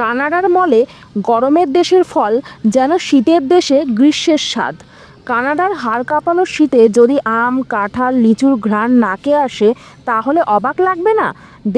কানাডার মলে গরমের দেশের ফল যেন শীতের দেশে গ্রীষ্মের স্বাদ। কানাডার হাড় কাঁপানো শীতে যদি আম, কাঁঠাল, লিচুর ঘ্রাণ নাকে আসে, তাহলে অবাক লাগবে না?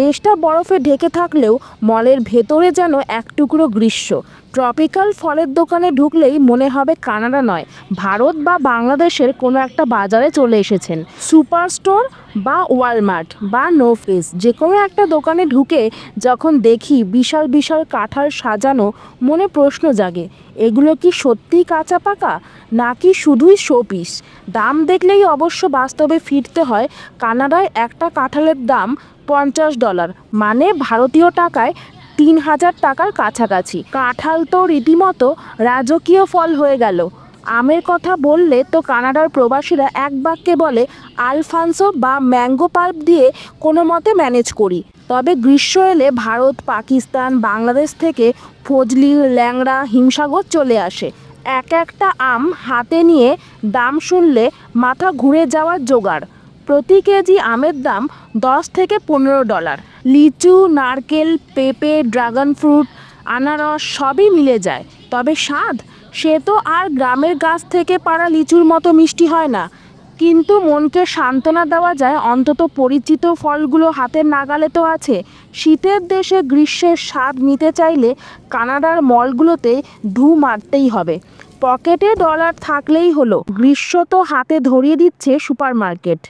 দেশটা বরফে ঢেকে থাকলেও মলের ভেতরে যেন এক টুকরো গ্রীষ্ম। ট্রপিক্যাল ফলের দোকানে ঢুকলেই মনে হবে কানাডা নয়, ভারত বা বাংলাদেশের কোনো একটা বাজারে চলে এসেছেন। সুপার স্টোর বা ওয়ালমার্ট বা নো ফেস, যে কোনো একটা দোকানে ঢুকে যখন দেখি বিশাল বিশাল কাঁঠাল সাজানো, মনে প্রশ্ন জাগে, এগুলো কি সত্যিই কাঁচা পাকা, নাকি শুধুই শোপিস? দাম দেখলেই অবশ্য বাস্তবে ফিরতে হয় কানাডায় একটা কাঁঠালের দাম পঞ্চাশ ডলার। মানে ভারতীয় টাকায় তিন হাজার টাকার কাছাকাছি। কাঁঠাল তো রীতিমতো রাজকীয় ফল হয়ে গেল। আমের কথা বললে তো কানাডার প্রবাসীরা এক বাক্যে বলে, আলফানসো বা ম্যাঙ্গো পাল্প দিয়ে কোনো মতে ম্যানেজ করি। তবে গ্রীষ্ম এলে ভারত, পাকিস্তান, বাংলাদেশ থেকে ফজলি, ল্যাংড়া, হিমসাগর চলে আসে। এক একটা আম হাতে নিয়ে দাম শুনলে মাথা ঘুরে যাওয়ার জোগাড়। প্রতি কেজি আমের দাম দশ থেকে পনেরো ডলার। লিচু, নারকেল, পেঁপে, ড্রাগন ফ্রুট, আনারস সবই মিলে যায়। তবে স্বাদ? সে তো আর গ্রামের গাছ থেকে পাড়া লিচুর মতো মিষ্টি হয় না। কিন্তু মনকে সান্ত্বনা দেওয়া যায় অন্তত পরিচিত ফলগুলো হাতের নাগালে তো আছে। শীতের দেশে গ্রীষ্মের স্বাদ নিতে চাইলে কানাডার মলগুলোতে ঢু মারতেই হবে। পকেটে ডলার থাকলেই হলো। গ্রীষ্ম তো হাতে ধরিয়ে দিচ্ছে সুপারমার্কেট।